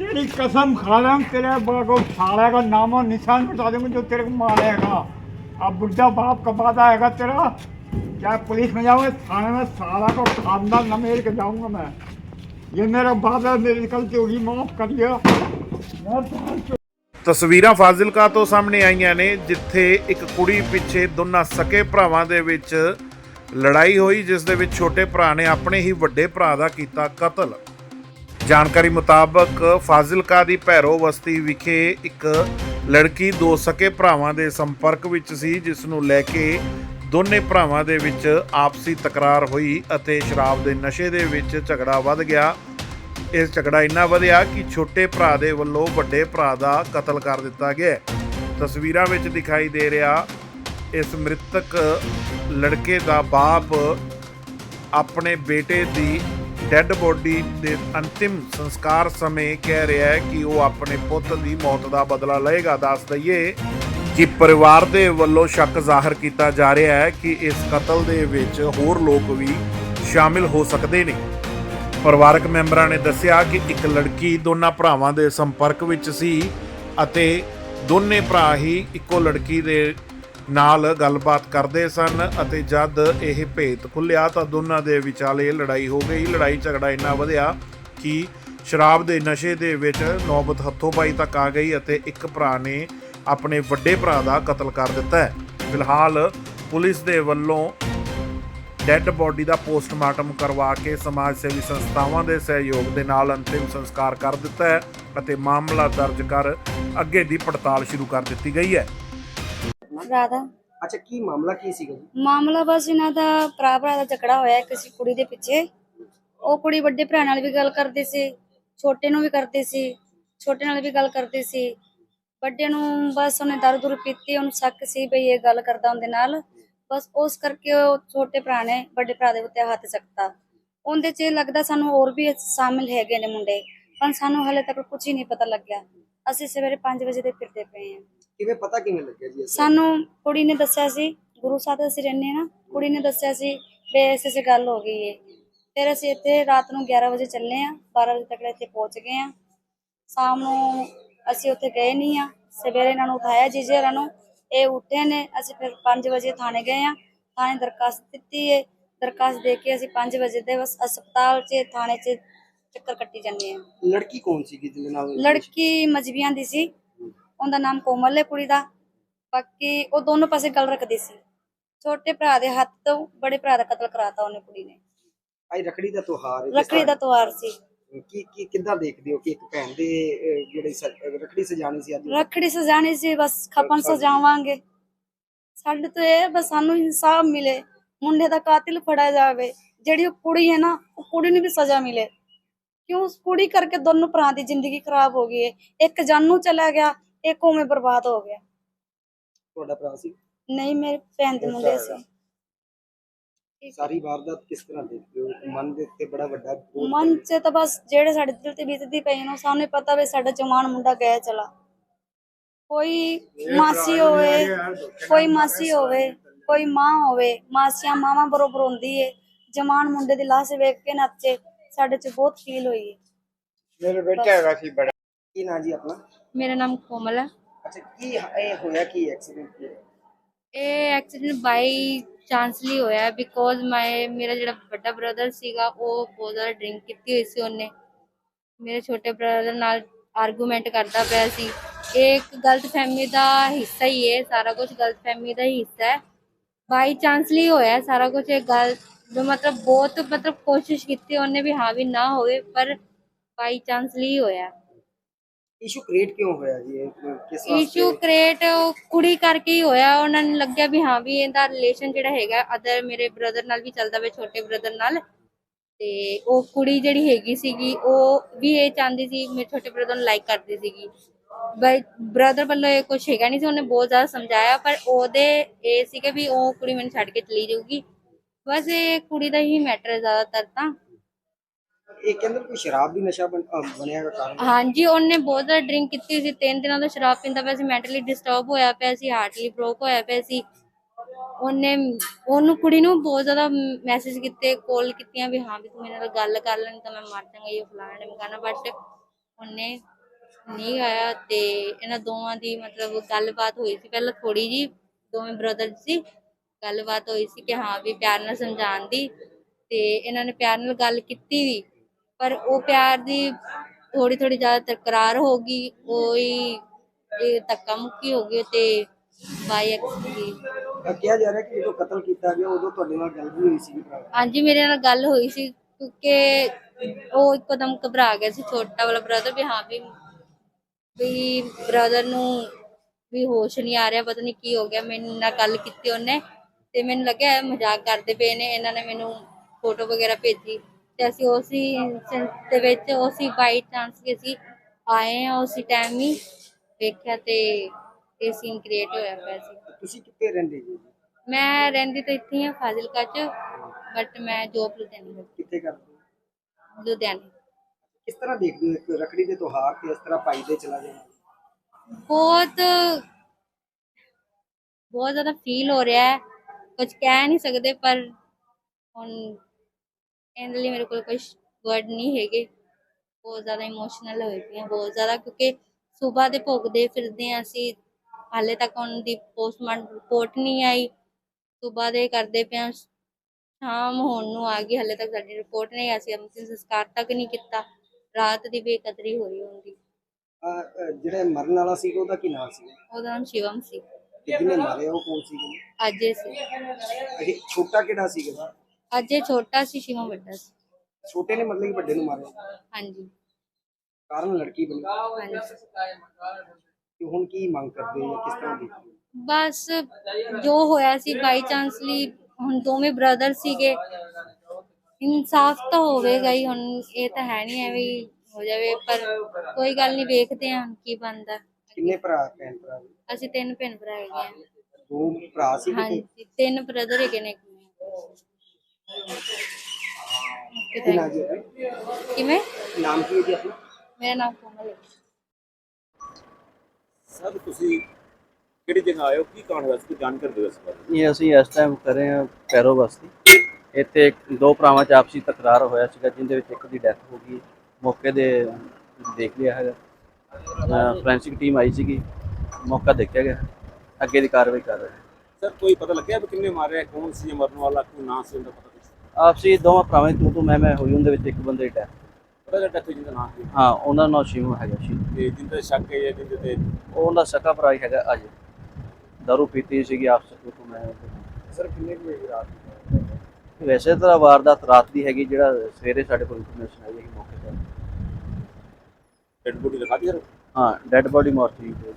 तेरी कसम खा रहा हूँ तेरे बाप को साला का नाम और निशान बता दूंगा जो तेरे को मारेगा अब बुढ़ा बाप का वादा आएगा तेरा क्या पुलिस में जाऊंगा थाने में साला को खानदान न मेल के जाऊंगा मैं ये मेरा वादा है, मेरी गलती होगी माफ करिए मैं तो- ਤਸਵੀਰਾਂ ਫਾਜ਼ਿਲਕਾ ਤੋਂ ਸਾਹਮਣੇ ਆਈਆਂ ਨੇ ਜਿੱਥੇ ਇੱਕ ਕੁੜੀ ਪਿੱਛੇ ਦੋਨਾਂ ਸਕੇ ਭਰਾਵਾਂ ਦੇ ਵਿੱਚ ਲੜਾਈ ਹੋਈ ਜਿਸ ਦੇ ਵਿੱਚ ਛੋਟੇ ਭਰਾ ਨੇ ਆਪਣੇ ਹੀ ਵੱਡੇ ਭਰਾ ਦਾ ਕੀਤਾ ਕਤਲ ਜਾਣਕਾਰੀ ਮੁਤਾਬਕ ਫਾਜ਼ਿਲਕਾ ਦੀ ਭੈਰੋ ਬਸਤੀ ਵਿਖੇ ਇੱਕ ਲੜਕੀ ਦੋ ਸਕੇ ਭਰਾਵਾਂ ਦੇ ਸੰਪਰਕ ਵਿੱਚ ਸੀ, ਜਿਸ ਨੂੰ ਲੈ ਕੇ ਦੋਨੇ ਭਰਾਵਾਂ ਦੇ ਵਿੱਚ ਆਪਸੀ ਤਕਰਾਰ ਹੋਈ ਅਤੇ ਸ਼ਰਾਬ ਦੇ ਨਸ਼ੇ ਦੇ ਵਿੱਚ ਝਗੜਾ ਵੱਧ ਗਿਆ। ਇਸ ਝਗੜਾ ਇੰਨਾ ਵਧਿਆ ਕਿ ਛੋਟੇ ਭਰਾ ਦੇ ਵੱਲੋਂ ਵੱਡੇ ਭਰਾ ਦਾ ਕਤਲ ਕਰ ਦਿੱਤਾ ਗਿਆ। ਤਸਵੀਰਾਂ ਵਿੱਚ ਦਿਖਾਈ ਦੇ ਰਿਹਾ, ਇਸ ਮ੍ਰਿਤਕ ਲੜਕੇ ਦਾ ਬਾਪ ਆਪਣੇ ਬੇਟੇ ਦੀ ਡੈੱਡ ਬੋਡੀ ਦੇ ਅੰਤਿਮ ਸੰਸਕਾਰ ਸਮੇਂ ਕਹਿ ਰਿਹਾ ਹੈ ਕਿ ਉਹ ਆਪਣੇ ਪੁੱਤ ਦੀ ਮੌਤ ਦਾ ਬਦਲਾ ਲਏਗਾ। ਦੱਸ ਦਈਏ ਕਿ ਪਰਿਵਾਰ ਦੇ ਵੱਲੋਂ ਸ਼ੱਕ ਜ਼ਾਹਰ ਕੀਤਾ ਜਾ ਰਿਹਾ ਹੈ ਕਿ ਇਸ ਕਤਲ ਦੇ ਵਿੱਚ ਹੋਰ ਲੋਕ ਵੀ ਸ਼ਾਮਿਲ ਹੋ ਸਕਦੇ ਨੇ। ਪਰਿਵਾਰਕ ਮੈਂਬਰਾਂ ਨੇ ਦੱਸਿਆ ਕਿ ਇੱਕ ਲੜਕੀ ਦੋਨਾਂ ਭਰਾਵਾਂ ਦੇ ਸੰਪਰਕ ਵਿੱਚ ਸੀ ਅਤੇ ਦੋਨੇ ਭਰਾ ਹੀ ਇੱਕੋ ਲੜਕੀ ਦੇ ਨਾਲ ਗੱਲਬਾਤ ਕਰਦੇ ਸਨ ਅਤੇ ਜਦ ਇਹ ਭੇਤ ਖੁੱਲਿਆ ਤਾਂ ਦੋਨਾਂ ਦੇ ਵਿਚਾਲੇ ਲੜਾਈ ਹੋ ਗਈ। ਲੜਾਈ ਝਗੜਾ ਇੰਨਾ ਵਧਿਆ ਕਿ ਸ਼ਰਾਬ ਦੇ ਨਸ਼ੇ ਦੇ ਵਿੱਚ ਨੌਬਤ ਹੱਥੋਂ ਪਾਈ ਤੱਕ ਆ ਗਈ ਅਤੇ ਇੱਕ ਭਰਾ ਨੇ ਆਪਣੇ ਵੱਡੇ ਭਰਾ ਦਾ ਕਤਲ ਕਰ ਦਿੱਤਾ ਹੈ। ਫਿਲਹਾਲ ਪੁਲਿਸ ਦੇ ਵੱਲੋਂ ਡੈੱਡ ਬੋਡੀ ਦਾ ਪੋਸਟਮਾਰਟਮ ਕਰਵਾ ਕੇ ਸਮਾਜ ਸੇਵੀ ਸੰਸਥਾਵਾਂ ਦੇ ਸਹਿਯੋਗ ਦੇ ਨਾਲ ਅੰਤਿਮ ਸੰਸਕਾਰ ਕਰ ਦਿੱਤਾ ਹੈ ਅਤੇ ਮਾਮਲਾ ਦਰਜ ਕਰ ਅੱਗੇ ਦੀ ਪੜਤਾਲ ਸ਼ੁਰੂ ਕਰ ਦਿੱਤੀ ਗਈ ਹੈ। ਰਾਧਾ। ਅੱਛਾ ਕੀ ਮਾਮਲਾ ਕੀ ਸੀਗਾ ਜੀ? ਮਾਮਲਾ ਬਸ ਇਹਨਾਂ ਦਾ ਭਰਾ ਭਰਾ ਦਾ ਝਗੜਾ ਹੋਇਆ ਹੈ ਕਿਸੇ ਕੁੜੀ ਦੇ ਪਿੱਛੇ। ਉਹ ਕੁੜੀ ਵੱਡੇ ਭਰਾ ਨਾਲ ਵੀ ਗੱਲ ਕਰਦੀ ਸੀ ਛੋਟੇ ਨੂੰ ਵੀ ਕਰਦੀ ਸੀ ਛੋਟੇ ਨਾਲ ਵੀ ਗੱਲ ਕਰਦੀ ਸੀ। ਵੱਡੇ ਨੂੰ ਬਸ ਉਹਨੇ ਦਾਰੂ ਦੂਰ ਪੀਤੀ ਉਹਨੂੰ ਸ਼ੱਕ ਸੀ ਵੀ ਇਹ ਗੱਲ ਕਰਦਾ ਉਹਦੇ ਨਾਲ। ਬਸ ਉਸ ਕਰਕੇ ਉਹ ਛੋਟੇ ਭਰਾ ਨੇ ਵੱਡੇ ਭਰਾ ਦੇ ਉੱਤੇ ਹੱਥ ਚੱਕਤਾ। ਉਹਦੇ 'ਚ ਇਹ ਲੱਗਦਾ ਸਾਨੂੰ ਹੋਰ ਵੀ ਸ਼ਾਮਿਲ ਹੈਗੇ ਨੇ ਮੁੰਡੇ ਪਰ ਸਾਨੂੰ ਹਲੇ ਤੱਕ ਕੁਝ ਹੀ ਨਹੀਂ ਪਤਾ ਲੱਗਿਆ। ਅਸੀਂ ਸਵੇਰੇ 5 ਵਜੇ ਦੇ ਫਿਰਦੇ ਪਏ ਹਾਂ। ਕਿਵੇਂ ਪਤਾ ਕਿਵੇਂ ਲੱਗਿਆ ਜੀ ਇਸ ਸਾਨੂੰ ਕੁੜੀ ਨੇ ਦੱਸਿਆ ਸੀ ਗੁਰੂ ਸਾਹਿਬ ਅਸੀਂ ਰਹਿੰਦੇ ਹਾਂ ਨਾ ਕੁੜੀ ਨੇ ਦੱਸਿਆ ਸੀ ਵੀ ਐਸੇ ਐਸੇ ਗੱਲ ਹੋ ਗਈ ਏ। ਫਿਰ ਅਸੀਂ ਇੱਥੇ ਰਾਤ ਨੂੰ 11 ਵਜੇ ਚੱਲੇ ਆ 12 ਵਜੇ ਤੱਕ ਇੱਥੇ ਪਹੁੰਚ ਗਏ ਆ ਸ਼ਾਮ ਨੂੰ ਅਸੀਂ ਉੱਥੇ ਗਏ ਨਹੀਂ ਆ ਸਵੇਰੇ ਇਹਨਾਂ ਨੂੰ ਉਠਾਇਆ ਜੀਜੇ ਹੋਰਾਂ ਨੂੰ ਇਹ ਉੱਠੇ ਨੇ ਅਸੀਂ ਫਿਰ 5 ਵਜੇ ਥਾਣੇ ਗਏ ਆ ਥਾਣੇ ਦਰਖਾਸਤ ਦਿੱਤੀ ਏ ਦਰਖਾਸਤ ਦੇ ਕੇ ਅਸੀਂ 5 ਵਜੇ ਦੇ ਬਸ ਹਸਪਤਾਲ 'ਚ ਥਾਣੇ 'ਚ ਚੱਕਰ ਕੱਟੀ ਜਾਂਦੇ ਆ ਲੜਕੀ ਕੌਣ ਸੀਗੀ ਜਿਹਦੇ ਨਾਲ? ਲੜਕੀ ਮਜਬੀਆਂ ਦੀ ਸੀ। ਉਹਦਾ ਨਾਮ ਕੋਮਲ ਹੈ ਕੁੜੀ ਦਾ। ਬਾਕੀ ਉਹ ਦੋਨੋਂ ਪਾਸੇ ਗੱਲ ਰੱਖਦੀ ਸੀ। ਛੋਟੇ ਭਰਾ ਦੇ ਹੱਥ ਤੋਂ ਬੜੇ ਭਰਾ ਦਾ ਕਤਲ ਕਰਾਤਾ ਉਹਨੇ ਕੁੜੀ ਨੇ। ਆਈ ਰਖੜੀ ਦਾ ਤਿਉਹਾਰ ਹੈ ਰੱਖੜੀ ਦਾ ਤਿਉਹਾਰ ਸੀ। ਕੀ ਕੀ ਕਿੱਦਾਂ ਦੇਖਦੇ ਹੋ ਕਿ ਇੱਕ ਭੈਣ ਦੇ ਅਹ, ਜਿਹੜੇ ਸ- ਰਖੜੀ ਸਜਾਣੀ ਸੀ ਅੱਜ? ਰੱਖੜੀ ਸਜਾਣੀ ਸੀ ਬਸ ਖਪਨ ਸਜਾਵਾਂਗੇ। ਸਾਡੇ ਤੋਂ ਇਹ ਬਸ ਸਾਨੂੰ ਇਨਸਾਫ ਮਿਲੇ। ਮੁੰਡੇ ਦਾ ਕਾਤਿਲ ਫੜਿਆ ਜਾਵੇ। ਜਿਹੜੀ ਉਹ ਕੁੜੀ ਹੈ ਨਾ ਉਹ ਕੁੜੀ ਨੂੰ ਵੀ ਸਜ਼ਾ ਮਿਲੇ। ਕਿਉਂ? ਉਸ ਕੁੜੀ ਕਰਕੇ ਦੋਨੋਂ ਭਰਾ ਦੀ ਜ਼ਿੰਦਗੀ ਖਰਾਬ ਹੋ ਗਈ ਹੈ। ਇੱਕ ਜਾਨੂ ਚਲਾ ਗਿਆ ਇੱਕ ਉਵੇਂ ਬਰਬਾਦ ਹੋ ਗਿਆ। ਤੁਹਾਡਾ ਭਰਾ ਸੀ? ਨਹੀਂ ਮੇਰੇ ਭੈਣ ਦੇ ਮੁੰਡੇ ਸੀ। ਸਾਰੀ ਵਾਰਦਾਤ ਕਿਸ ਤਰ੍ਹਾਂ ਦੇਖਦੇ ਹੋ? ਮਨ ਦੇ ਉੱਤੇ ਬੜਾ ਵੱਡਾ ਮਨ 'ਚ ਤਾਂ ਬਸ ਜਿਹੜੇ ਸਾਡੇ ਦਿਲ ਤੇ ਬੀਤਦੀ ਪਈ ਨੂੰ ਸਾਨੂੰ ਪਤਾ ਵੀ ਸਾਡਾ ਜਵਾਨ ਮੁੰਡਾ ਗਿਆ ਚਲਾ। ਕੋਈ ਮਾਸੀ ਹੋਵੇ ਕੋਈ ਮਾਸੀ ਹੋਵੇ ਕੋਈ ਮਾਂ ਹੋਵੇ ਮਾਸੀਆਂ ਮਾਵਾਂ ਬਰੋਬਰ ਹੁੰਦੀ ਏ। ਜਵਾਨ ਮੁੰਡੇ ਦੀ ਲਾਸ਼ ਵੇਖ ਕੇ ਨੱਚੇ ਸਾਡੇ 'ਚ ਬਹੁਤ ਫੀਲ ਹੋਈ ਏ। ਬੇਟਾ ਹੈਗਾ ਸੀ ਬੜਾ। ਕੀ ਨਾਂ ਜੀ ਆਪਣਾ? ਮੇਰਾ ਨਾਮ ਕੋਮਲ ਹੈ। ਅੱਛਾ ਕੀ ਇਹ ਹੋਇਆ ਕੀ ਐਕਸੀਡੈਂਟ ਕੀ ਹੋਇਆ? ਇਹ ਐਕਸੀਡੈਂਟ ਬਾਈ ਚਾਂਸਲੀ ਹੋਇਆ ਬਿਕੋਜ਼ ਮੈਂ ਮੇਰਾ ਜਿਹੜਾ ਵੱਡਾ ਬ੍ਰਦਰ ਸੀਗਾ ਉਹ ਬਹੁਤ ਜ਼ਿਆਦਾ ਡਰਿੰਕ ਕੀਤੀ ਹੋਈ ਸੀ ਉਹਨੇ। ਮੇਰੇ ਛੋਟੇ ਬ੍ਰਦਰ ਨਾਲ ਆਰਗੂਮੈਂਟ ਕਰਦਾ ਪਿਆ ਸੀ। ਇਹ ਇੱਕ ਗਲਤ ਫਹਿਮੀ ਦਾ ਹਿੱਸਾ ਹੀ ਹੈ ਸਾਰਾ ਕੁਝ ਗਲਤ ਫਹਿਮੀ ਦਾ ਹੀ ਹਿੱਸਾ ਹੈ। ਬਾਈ ਚਾਂਸਲੀ ਹੋਇਆ ਸਾਰਾ ਕੁਝ ਇਹ ਗੱਲ ਜੋ ਮਤਲਬ ਬਹੁਤ ਮਤਲਬ ਕੋਸ਼ਿਸ਼ ਕੀਤੀ ਉਹਨੇ ਵੀ ਹਾਂ ਵੀ ਨਾ ਹੋਵੇ ਪਰ ਬਾਈ ਚਾਂਸਲੀ ਹੋਇਆ। ਇਸ਼ੂ ਕ੍ਰੀਏਟ ਕਿਉਂ ਹੋਇਆ ਜੀ? ਇਹ ਕਿਸ ਇਸ਼ੂ ਕ੍ਰੀਏਟ ਕੁੜੀ ਕਰਕੇ ਹੀ ਹੋਇਆ। ਉਹਨਾਂ ਨੂੰ ਲੱਗਿਆ ਵੀ ਹਾਂ ਵੀ ਇਹਦਾ ਰਿਲੇਸ਼ਨ ਜਿਹੜਾ ਹੈਗਾ ਅਦਰ ਮੇਰੇ ਬ੍ਰਦਰ ਨਾਲ ਵੀ ਚੱਲਦਾ ਵੇ, ਛੋਟੇ ਬ੍ਰਦਰ ਨਾਲ। ਤੇ ਉਹ ਕੁੜੀ ਜਿਹੜੀ ਹੈਗੀ ਸੀਗੀ, ਉਹ ਵੀ ਇਹ ਚਾਹੁੰਦੀ ਸੀ, ਮੇਰੇ ਛੋਟੇ ਬ੍ਰਦਰ ਨੂੰ ਲਾਈਕ ਕਰਦੀ ਸੀਗੀ। ਬਈ ਬ੍ਰਦਰ ਵੱਲੋਂ ਇਹ ਕੁਝ ਹੈਗਾ ਨਹੀਂ ਸੀ, ਉਹਨੇ ਬਹੁਤ ਜ਼ਿਆਦਾ ਸਮਝਾਇਆ, ਪਰ ਉਹਦੇ ਇਹ ਸੀਗਾ ਵੀ ਉਹ ਕੁੜੀ ਮੈਨੂੰ ਛੱਡ ਕੇ ਚਲੀ ਜਾਊਗੀ। ਬਸ ਇਹ ਕੁੜੀ ਦਾ ਹੀ ਮੈਟਰ ਹੈ ਜ਼ਿਆਦਾਤਰ ਤਾਂ। ਇਹ ਕਹਿੰਦੇ ਕੋਈ ਸ਼ਰਾਬ ਵੀ ਨਸ਼ਾ ਬਣ- ਅਹ, ਬਣਿਆ ਦਾ ਕਾਰਨ। ਹਾਂਜੀ ਉਹਨੇ ਬਹੁਤ ਜ਼ਿਆਦਾ ਡਰਿੰਕ ਕੀਤੀ ਸੀ ਤਿੰਨ ਦਿਨਾਂ ਤੋਂ ਸ਼ਰਾਬ ਪੀਂਦਾ ਪਿਆ ਸੀ ਮੈਂਟਲੀ ਡਿਸਟਰਬ ਹੋਇਆ ਪਿਆ ਸੀ ਹਾਰਟਲੀ ਬ੍ਰੋਕ ਹੋਇਆ ਪਿਆ ਸੀ। ਉਹਨੇ ਉਹਨੂੰ ਕੁੜੀ ਨੂੰ ਬਹੁਤ ਜ਼ਿਆਦਾ ਮੈਸੇਜ ਕੀਤੇ ਕਾਲ ਕੀਤੀਆਂ ਵੀ ਹਾਂ ਵੀ ਤੂੰ ਮੇਰੇ ਨਾਲ ਗੱਲ ਕਰ ਲੈ ਤਾਂ ਮੈਂ ਮਰ ਜਾਵਾਂਗਾ ਇਹ ਫਲਾਣਾ ਨੇ ਮਕਾਨਾ ਬਟ ਉਹਨੇ ਨਹੀਂ ਆਇਆ ਤੇ ਇਹਨਾਂ ਦੋਵਾਂ ਦੀ ਮਤਲਬ ਗੱਲਬਾਤ ਹੋਈ ਸੀ। ਪਹਿਲਾਂ ਥੋੜੀ ਜੀ ਦੋਵੇਂ ਬ੍ਰਦਰ ਸੀ ਗੱਲਬਾਤ ਹੋਈ ਸੀ ਕਿ ਹਾਂ ਵੀ ਪਿਆਰ ਨਾਲ ਸਮਝਾਉਣ ਦੀ ਤੇ ਇਹਨਾਂ ਨੇ ਪਿਆਰ ਨਾਲ ਗੱਲ ਕੀਤੀ ਵੀ। ਪਰ ਉਹ ਪਿਆਰ ਦੀ ਥੋੜੀ ਥੋੜੀ ਜ਼ਿਆਦਾ ਤਕਰਾਰ ਹੋ ਗਈ ਇਹ ਧੱਕਾ ਮੁੱਕੀ ਹੋ ਗਈ ਤੇ ਬਾਈ ਐਕਸੀ ਅਹ ਕਿਹਾ ਜਾ ਰਿਹਾ ਕਿ ਜਦੋਂ ਕਤਲ ਕੀਤਾ ਗਿਆ ਉਦੋਂ ਤੁਹਾਡੇ ਨਾਲ ਗੱਲ ਵੀ ਹੋਈ ਸੀ ਹਾਂਜੀ ਮੇਰੇ ਨਾਲ ਗੱਲ ਹੋਈ ਸੀ ਕਿਉਂਕਿ ਉਹ ਇੱਕਦਮ ਘਬਰਾ ਗਿਆ ਸੀ ਛੋਟਾ ਵਾਲਾ ਬ੍ਰਦਰ ਵੀ ਹਾਂ ਵੀ ਵੀ ਬ੍ਰਦਰ ਨੂੰ ਵੀ ਹੋਸ਼ ਨਹੀਂ ਆ ਰਿਹਾ ਪਤਾ ਨਹੀਂ ਕੀ ਹੋ ਗਿਆ ਮੇਰੇ ਨਾਲ ਗੱਲ ਕੀਤੀ ਉਹਨੇ ਤੇ ਮੈਨੂੰ ਲੱਗਿਆ ਮਜ਼ਾਕ ਕਰਦੇ ਪਏ ਨੇ ਇਹਨਾਂ ਨੇ ਮੈਨੂੰ ਫੋਟੋ ਵਗੈਰਾ ਭੇਜੀ। ਤੇ ਅਸੀਂ ਉਸੇ instant ਦੇ ਵਿੱਚ ਉਸੇ ਬਾਈ ਚਾਂਸ ਕਿ ਅਸੀਂ ਆਏ ਆ ਉਸੇ ਟਾਈਮ ਹੀ ਵੇਖਿਆ ਤੇ ਇਹ ਸੀਨ ਕ੍ਰੀਏਟ ਹੋਇਆ ਪਿਆ ਸੀ। ਤੁਸੀਂ ਕਿੱਥੇ ਰਹਿੰਦੇ ਜੀ? ਮੈਂ ਰਹਿੰਦੀ ਤਾਂ ਇੱਥੇ ਹੀ ਫਾਜ਼ਿਲਕਾ ਚ ਬਟ ਮੈਂ ਜੋਬ ਲੁਧਿਆਣੇ ਕਰਦੀ ਕਿੱਥੇ ਕਰਦੇ ਹੋ? ਲੁਧਿਆਣੇ। ਕਿਸ ਤਰ੍ਹਾਂ ਦੇਖਦੇ ਹੋ ਇੱਕ ਰਖੜੀ ਦੇ ਤਿਉਹਾਰ ਤੇ ਇਸ ਤਰ੍ਹਾਂ ਭਾਈ ਦੇ ਚਲਾ ਜਾਣਾ ਬਹੁਤ ਬਹੁਤ ਜ਼ਿਆਦਾ ਫੀਲ ਹੋ ਰਿਹਾ ਹੈ। ਕੁਝ ਕਹਿ ਨਹੀਂ ਸਕਦੇ ਪਰ ਹੁਣ ਇਹਦੇ ਲਈ ਮੇਰੇ ਕੋਲ ਕੋਈ ਵਰਡ ਨਹੀਂ ਹੈਗੇ। ਬਹੁਤ ਜ਼ਿਆਦਾ ਇਮੋਸ਼ਨਲ ਹੋਏ ਪਏ ਹਾਂ ਬਹੁਤ ਜ਼ਿਆਦਾ ਕਿਉਂਕਿ ਸਵੇਰ ਦੇ ਭੋਗਦੇ ਫਿਰਦੇ ਹਾਂ ਅਸੀਂ ਹਾਲੇ ਤੱਕ ਉਹਨਾਂ ਦੀ ਪੋਸਟਮਾਰਟਮ ਰਿਪੋਰਟ ਨਹੀਂ ਆਈ। ਸਵੇਰ ਦੇ ਕਰਦੇ ਹਾਂ ਸ਼ਾਮ ਹੋਣ ਨੂੰ ਆ ਗਈ ਹਾਲੇ ਤੱਕ ਸਾਡੀ ਰਿਪੋਰਟ ਨਹੀਂ ਆਈ ਅਸੀਂ ਅੰਤਿਮ ਸੰਸਕਾਰ ਤੱਕ ਨਹੀਂ ਕੀਤਾ। ਰਾਤ ਦੀ ਬੇਕਦਰੀ ਹੋਈ ਹੁੰਦੀ। ਜਿਹੜਾ ਮਰਨ ਵਾਲਾ ਸੀ ਉਹਦਾ ਕੀ ਨਾਮ ਸੀ? ਉਹਦਾ ਨਾਮ ਸ਼ਿਵਮ ਸੀ। ਜਿਹਨੇ ਮਾਰਿਆ ਉਹ ਕੌਣ ਸੀ? ਅਜੇ ਸੀ। ਅਜੇ ਛੋਟਾ ਕਿਹੜਾ ਸੀਗਾ ਅਜੇ ਛੋਟਾ ਸੀ ਸ਼ਿਵਮ ਵੱਡਾ ਸੀ। ਛੋਟੇ ਨੇ ਮਤਲਬ ਕਿ ਵੱਡੇ ਨੂੰ ਮਾਰਿਆ? ਹਾਂਜੀ। ਕਾਰਨ ਲੜਕੀ ਬਣੀ। ਹਾਂਜੀ ਤੇ ਹੁਣ ਕੀ ਮੰਗ ਕਰਦੇ ਹੋ ਕਿਸ ਤਰ੍ਹਾਂ ਹੋ? ਬਸ ਜੋ ਹੋਇਆ ਸੀ ਬਾਈ ਚਾਂਸਲੀ ਹੁਣ ਦੋਵੇਂ ਬ੍ਰਦਰ ਸੀਗੇ। ਇਨਸਾਫ ਤਾਂ ਹੋਵੇਗਾ ਹੀ ਹੁਣ ਇਹ ਤਾਂ ਹੈ ਨਹੀਂ ਐਵੇਂ ਹੀ ਹੋ ਜਾਵੇ ਪਰ ਕੋਈ ਗੱਲ ਨਹੀਂ ਵੇਖਦੇ ਹਾਂ ਹੁਣ ਕੀ ਬਣਦਾ। ਕਿੰਨੇ ਭਰਾ ਭੈਣ ਭਰਾ? ਨੇ? ਅਸੀਂ ਤਿੰਨ ਭੈਣ ਭਰਾ ਹੈਗੇ ਹਾਂ ਦੋ ਭਰਾ ਸੀ ਹਾਂਜੀ ਤਿੰਨ ਬ੍ਰਦਰ ਹੈਗੇ ਨੇ। ਇੱਕ ਮੈਂ ਕੀ ਨਾਮ ਜੀ ਆਪਣਾ? ਕਿਵੇਂ ਨਾਮ ਕੀ ਹੈ ਜੀ ਆਪਣਾ ਮੇਰਾ ਨਾਮ ਕੋਮਲ ਹੈ ਸਰ ਤੁਸੀਂ ਕਿਹੜੀ ਜਗ੍ਹਾ ਆਏ ਹੋ ਕੀ ਕਾਰਨ ਹੋਇਆ ਸੀ ਕੋਈ ਜਾਣਕਾਰੀ ਦਿਓ ਇਸ ਬਾਰੇ ਇਹ ਅਸੀਂ ਇਸ ਟਾਈਮ ਕਰ ਰਹੇ ਹਾਂ ਪੈਰੋ ਬਸਤੀ ਇੱਥੇ ਇੱਕ ਦੋ ਭਰਾਵਾਂ 'ਚ ਆਪਸੀ ਤਕਰਾਰ ਹੋਇਆ ਸੀਗਾ ਜਿੰਦੇ ਵਿੱਚ ਇੱਕ ਦੀ ਡੈਥ ਹੋ ਗਈ ਮੌਕੇ ਦੇ ਦੇਖ ਲਿਆ ਹੈਗਾ ਫ੍ਰੈਂਸਿਕ ਟੀਮ ਆਈ ਸੀਗੀ ਮੌਕਾ ਦੇਖਿਆ ਗਿਆ ਅੱਗੇ ਦੀ ਕਾਰਵਾਈ ਕਰ ਰਹੇ ਸਰ ਕੋਈ ਪਤਾ ਲੱਗਿਆ ਵੀ ਕਿੰਨੇ ਮਾਰਿਆ ਕੌਣ ਸੀ ਇਹ ਮਰਨ ਵਾਲਾ ਕੋਈ ਨਾਂ ਸੀ ਉਹਦਾ ਪਤਾ ਆਪਸੀ ਦੋਵਾਂ ਭਰਾਵਾਂ ਦੀ ਤੂੰ ਤੂੰ ਮੈਂ ਮੈਂ ਹੋਈ ਉਹਦੇ ਵਿੱਚ ਇੱਕ ਬੰਦੇ ਦੀ ਡੈਥ ਪਤਾ ਲੱਗਾ ਡੈਥ ਜਿੰਦਾ ਨਾਂ ਸੀ ਹਾਂ ਉਹਨਾਂ ਦਾ ਨਾਮ ਸ਼ਿਵਮ ਹੈਗਾ ਸੀ ਤੇ ਜਿੰਦਾ ਸ਼ੱਕ ਹੈ ਜਾਂ ਜਿੰਦੇ ਤੇ? ਉਹਦਾ ਸਕਾ ਭਰਾ ਹੀ ਹੈਗਾ ਅਜੇ। ਦਾਰੂ ਪੀਤੀ ਸੀਗੀ ਆਪਸ ਤੂੰ ਤੂੰ ਮੈਂ ਸਰ ਕਿੰਨੇ ਕੁ ਵਜੇ ਰਾਤ ਵੈਸੇ ਤਾਂ ਵਾਰਦਾਤ ਰਾਤ ਦੀ ਹੈਗੀ ਜਿਹੜਾ ਸਵੇਰੇ ਸਾਡੇ ਕੋਲ ਇਨਫੋਰਮੇਸ਼ਨ ਆਈ ਹੈ ਕਿ ਮੌਕੇ ਤੇ। ਡੈਡ ਬੋਡੀ ਦਿਖਾ ਦੀ ਸਰ ਹਾਂ ਡੈੱਡ ਬੋਡੀ ਮੋਰਚਰੀ ਤੇ